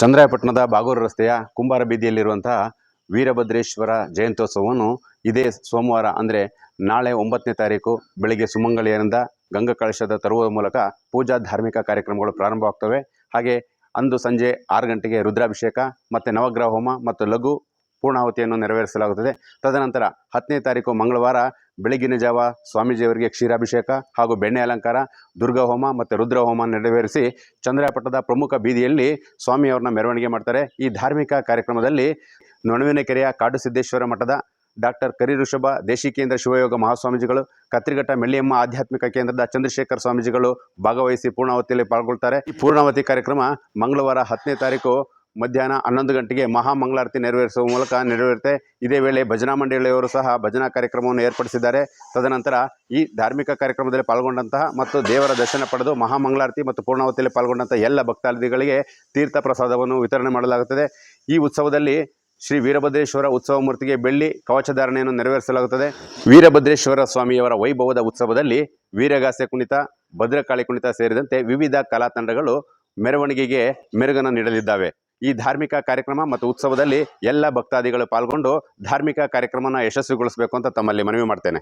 ಚಂದ್ರಾಯಪಟ್ಟಣದ ಬಾಗೂರು ರಸ್ತೆಯ ಕುಂಬಾರ ಬೀದಿಯಲ್ಲಿರುವಂತಹ ವೀರಭದ್ರೇಶ್ವರ ಜಯಂತ್ಯೋತ್ಸವವನ್ನು ಇದೇ ಸೋಮವಾರ, ಅಂದರೆ ನಾಳೆ ಒಂಬತ್ತನೇ ತಾರೀಕು ಬೆಳಿಗ್ಗೆ ಸುಮಂಗಳಿಯರಿಂದ ಗಂಗಾ ಕಳಶದ ತರುವ ಮೂಲಕ ಪೂಜಾ ಧಾರ್ಮಿಕ ಕಾರ್ಯಕ್ರಮಗಳು ಪ್ರಾರಂಭವಾಗ್ತವೆ. ಹಾಗೆ ಅಂದು ಸಂಜೆ ಆರು ಗಂಟೆಗೆ ರುದ್ರಾಭಿಷೇಕ ಮತ್ತು ನವಗ್ರಹ ಹೋಮ ಮತ್ತು ಲಘು ಪೂರ್ಣಾಹುತಿಯನ್ನು ನೆರವೇರಿಸಲಾಗುತ್ತದೆ. ತದನಂತರ ಹತ್ತನೇ ತಾರೀಕು ಮಂಗಳವಾರ ಬೆಳಗಿನ ಜಾವ ಸ್ವಾಮೀಜಿಯವರಿಗೆ ಕ್ಷೀರಾಭಿಷೇಕ ಹಾಗೂ ಬೆಣ್ಣೆ ಅಲಂಕಾರ, ದುರ್ಗಾ ಹೋಮ ಮತ್ತು ರುದ್ರ ಹೋಮ ನೆರವೇರಿಸಿ ಚಂದ್ರಪಟ್ಟದ ಪ್ರಮುಖ ಬೀದಿಯಲ್ಲಿ ಸ್ವಾಮಿಯವ್ರನ್ನ ಮೆರವಣಿಗೆ ಮಾಡ್ತಾರೆ. ಈ ಧಾರ್ಮಿಕ ಕಾರ್ಯಕ್ರಮದಲ್ಲಿ ನೊಣವಿನಕೆರೆಯ ಕಾಡು ಸಿದ್ದೇಶ್ವರ ಮಠದ ಡಾಕ್ಟರ್ ಕರಿಋಷಭ, ದೇಶಿಕೇಂದ್ರ ಶಿವಯೋಗ ಮಹಾಸ್ವಾಮೀಜಿಗಳು, ಕತ್ರಿಘಟ್ಟ ಮೆಳ್ಳಿಯಮ್ಮ ಆಧ್ಯಾತ್ಮಿಕ ಕೇಂದ್ರದ ಚಂದ್ರಶೇಖರ್ ಸ್ವಾಮೀಜಿಗಳು ಭಾಗವಹಿಸಿ ಪೂರ್ಣಾವತಿಯಲ್ಲಿ ಪಾಲ್ಗೊಳ್ತಾರೆ. ಈ ಪೂರ್ಣಾವತಿ ಕಾರ್ಯಕ್ರಮ ಮಂಗಳವಾರ ಹತ್ತನೇ ತಾರೀಕು ಮಧ್ಯಾಹ್ನ ಹನ್ನೊಂದು ಗಂಟೆಗೆ ಮಹಾ ಮಂಗಳಾರತಿ ನೆರವೇರಿಸುವ ಮೂಲಕ ನೆರವೇರುತ್ತೆ. ಇದೇ ವೇಳೆ ಭಜನಾ ಮಂಡಳಿಯವರು ಸಹ ಭಜನಾ ಕಾರ್ಯಕ್ರಮವನ್ನು ಏರ್ಪಡಿಸಿದ್ದಾರೆ. ತದನಂತರ ಈ ಧಾರ್ಮಿಕ ಕಾರ್ಯಕ್ರಮದಲ್ಲಿ ಪಾಲ್ಗೊಂಡಂತಹ ಮತ್ತು ದೇವರ ದರ್ಶನ ಪಡೆದು ಮಹಾಮಂಗಳಾರತಿ ಮತ್ತು ಪೂರ್ಣಾವತಿಯಲ್ಲಿ ಪಾಲ್ಗೊಂಡಂತಹ ಎಲ್ಲ ಭಕ್ತಾದಿಗಳಿಗೆ ತೀರ್ಥ ಪ್ರಸಾದವನ್ನು ವಿತರಣೆ ಮಾಡಲಾಗುತ್ತದೆ. ಈ ಉತ್ಸವದಲ್ಲಿ ಶ್ರೀ ವೀರಭದ್ರೇಶ್ವರ ಉತ್ಸವ ಮೂರ್ತಿಗೆ ಬೆಳ್ಳಿ ಕವಚಧಾರಣೆಯನ್ನು ನೆರವೇರಿಸಲಾಗುತ್ತದೆ. ವೀರಭದ್ರೇಶ್ವರ ಸ್ವಾಮಿಯವರ ವೈಭವದ ಉತ್ಸವದಲ್ಲಿ ವೀರಗಾಸೆ ಕುಣಿತ, ಭದ್ರಕಾಳಿ ಕುಣಿತ ಸೇರಿದಂತೆ ವಿವಿಧ ಕಲಾ ತಂಡಗಳು ಮೆರವಣಿಗೆಗೆ ಮೆರುಗನ್ನು ನೀಡಲಿದ್ದಾವೆ. ಈ ಧಾರ್ಮಿಕ ಕಾರ್ಯಕ್ರಮ ಮತ್ತು ಉತ್ಸವದಲ್ಲಿ ಎಲ್ಲ ಭಕ್ತಾದಿಗಳು ಪಾಲ್ಗೊಂಡು ಧಾರ್ಮಿಕ ಕಾರ್ಯಕ್ರಮನ ಯಶಸ್ವಿಗೊಳಿಸಬೇಕು ಅಂತ ತಮ್ಮಲ್ಲಿ ಮನವಿ ಮಾಡ್ತೇನೆ.